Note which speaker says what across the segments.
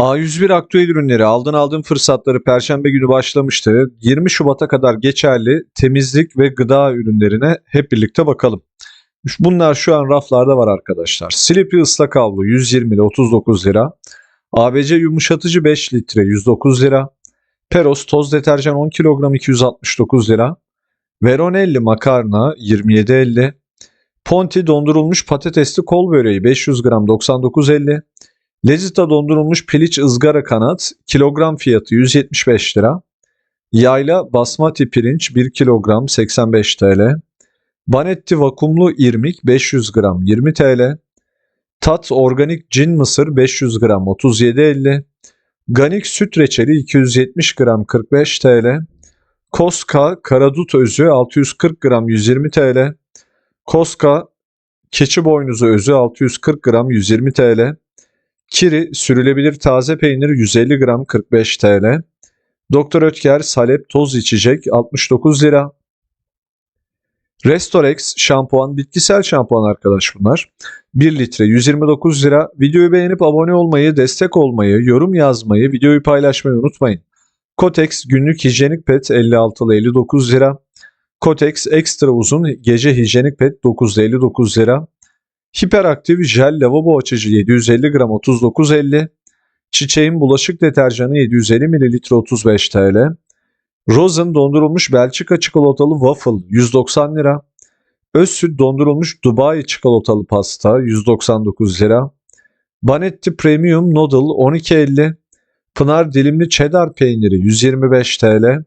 Speaker 1: A101 aktüel ürünleri aldın aldığın fırsatları Perşembe günü başlamıştı. 20 Şubat'a kadar geçerli temizlik ve gıda ürünlerine hep birlikte bakalım. Bunlar şu an raflarda var arkadaşlar. Sleepy ıslak havlu 120 ile 39 lira. ABC yumuşatıcı 5 litre 109 lira. Peros toz deterjan 10 kilogram 269 lira. Veronelli makarna 27.50. Ponti dondurulmuş patatesli kol böreği 500 gram 99.50. Lezita dondurulmuş piliç ızgara kanat kilogram fiyatı 175 lira. Yayla basmati pirinç 1 kilogram 85 TL. Banetti vakumlu irmik 500 gram 20 TL. Tat organik cin mısır 500 gram 37.50. Ganik süt reçeli 270 gram 45 TL. Koska karadut özü 640 gram 120 TL. Koska keçi boynuzu özü 640 gram 120 TL. Kiri sürülebilir taze peynir 150 gram 45 TL. Doktor Ötker Salep toz içecek 69 lira. Restorex şampuan bitkisel şampuan arkadaş bunlar. 1 litre 129 lira. Videoyu beğenip abone olmayı, destek olmayı, yorum yazmayı, videoyu paylaşmayı unutmayın. Kotex günlük hijyenik pet 56 ile 59 lira. Kotex ekstra uzun gece hijyenik pet 959 lira. Hiperaktif jel lavabo açıcı 750 gram 39.50. Çiçeğin bulaşık deterjanı 750 ml 35 TL. Rosen dondurulmuş Belçika çikolatalı waffle 190 lira. Özsüt dondurulmuş Dubai çikolatalı pasta 199 lira. Banetti Premium Noodle 12.50. Pınar dilimli cheddar peyniri 125 TL.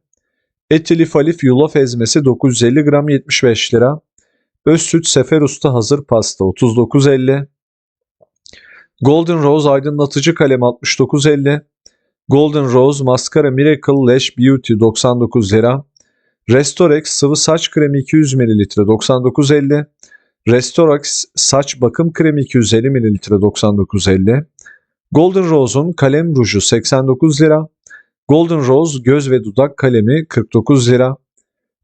Speaker 1: Etilif alif yulaf ezmesi 950 gram 75 lira. Özsüt Sefer Usta hazır pasta 39.50. Golden Rose aydınlatıcı kalem 69.50. Golden Rose maskara Miracle Lash Beauty 99 lira. Restorex sıvı saç kremi 200 ml 99.50. Restorex saç bakım kremi 250 ml 99.50. Golden Rose'un kalem ruju 89 lira. Golden Rose göz ve dudak kalemi 49 lira.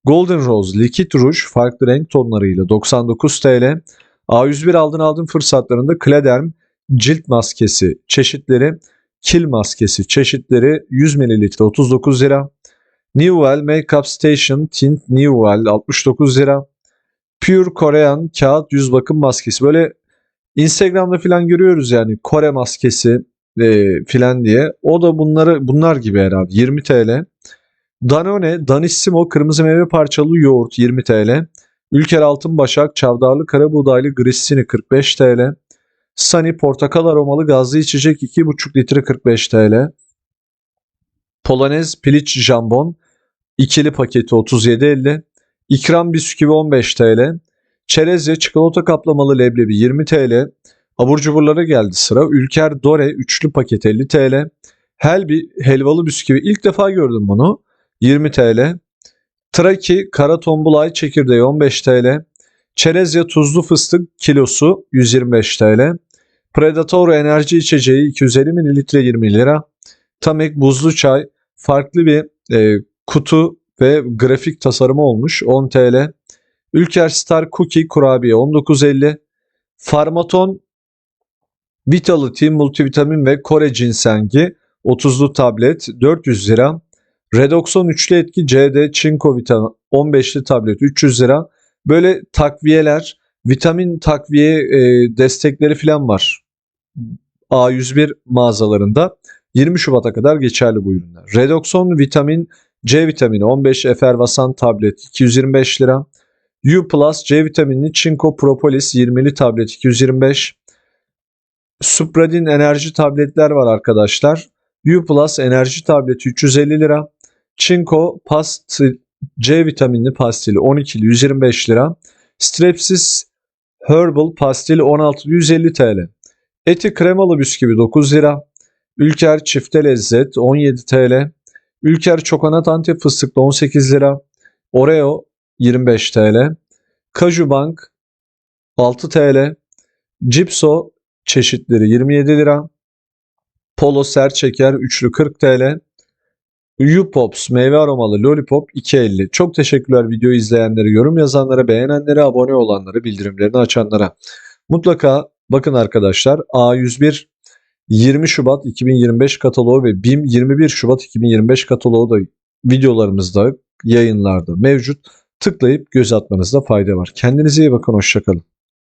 Speaker 1: Golden Rose likit ruj farklı renk tonlarıyla 99 TL. A101 aldın aldın fırsatlarında Kladerm cilt maskesi çeşitleri, kil maskesi çeşitleri 100 ml 39 lira. Newell Makeup Station Tint Newell 69 lira. Pure Korean kağıt yüz bakım maskesi böyle Instagram'da falan görüyoruz yani Kore maskesi e, filan diye. O da bunları bunlar gibi herhalde 20 TL. Danone Danissimo kırmızı meyve parçalı yoğurt 20 TL. Ülker Altın Başak çavdarlı karabuğdaylı grissini 45 TL. Sunny portakal aromalı gazlı içecek 2,5 litre 45 TL. Polonez piliç jambon ikili paketi 37.50. İkram bisküvi 15 TL. Çerezye çikolata kaplamalı leblebi 20 TL. Abur cuburlara geldi sıra. Ülker Dore üçlü paket 50 TL. Helbi helvalı bisküvi ilk defa gördüm bunu. 20 TL. Traki kara tombulay çekirdeği 15 TL. Çerezya tuzlu fıstık kilosu 125 TL. Predator enerji içeceği 250 ml 20 lira. Tamek buzlu çay farklı bir e, kutu ve grafik tasarımı olmuş 10 TL. Ülker Star Cookie kurabiye 19.50. Farmaton Vitality multivitamin ve Kore cinsengi 30'lu tablet 400 lira. Redoxon üçlü etki CD çinko vitamin 15'li tablet 300 lira. Böyle takviyeler, vitamin takviye e, destekleri falan var. A101 mağazalarında 20 Şubat'a kadar geçerli bu ürünler. Redoxon vitamin C vitamini 15 efervasan tablet 225 lira. U Plus C vitaminli çinko propolis 20'li tablet 225. Supradin enerji tabletler var arkadaşlar. U Plus enerji tableti 350 lira. Çinko pastil C vitaminli pastili 12'li 125 lira. Strepsis Herbal pastili 16 150 TL. Eti kremalı bisküvi 9 lira. Ülker çifte lezzet 17 TL. Ülker çokonat antep fıstıklı 18 lira. Oreo 25 TL. Kaju Bank 6 TL. Cipso çeşitleri 27 lira. Polo sert şeker üçlü 40 TL. U-Pops meyve aromalı lollipop 2.50. Çok teşekkürler videoyu izleyenlere, yorum yazanlara, beğenenlere, abone olanlara, bildirimlerini açanlara. Mutlaka bakın arkadaşlar A101 20 Şubat 2025 kataloğu ve BİM 21 Şubat 2025 kataloğu da videolarımızda, yayınlarda mevcut. Tıklayıp göz atmanızda fayda var. Kendinize iyi bakın, hoşçakalın.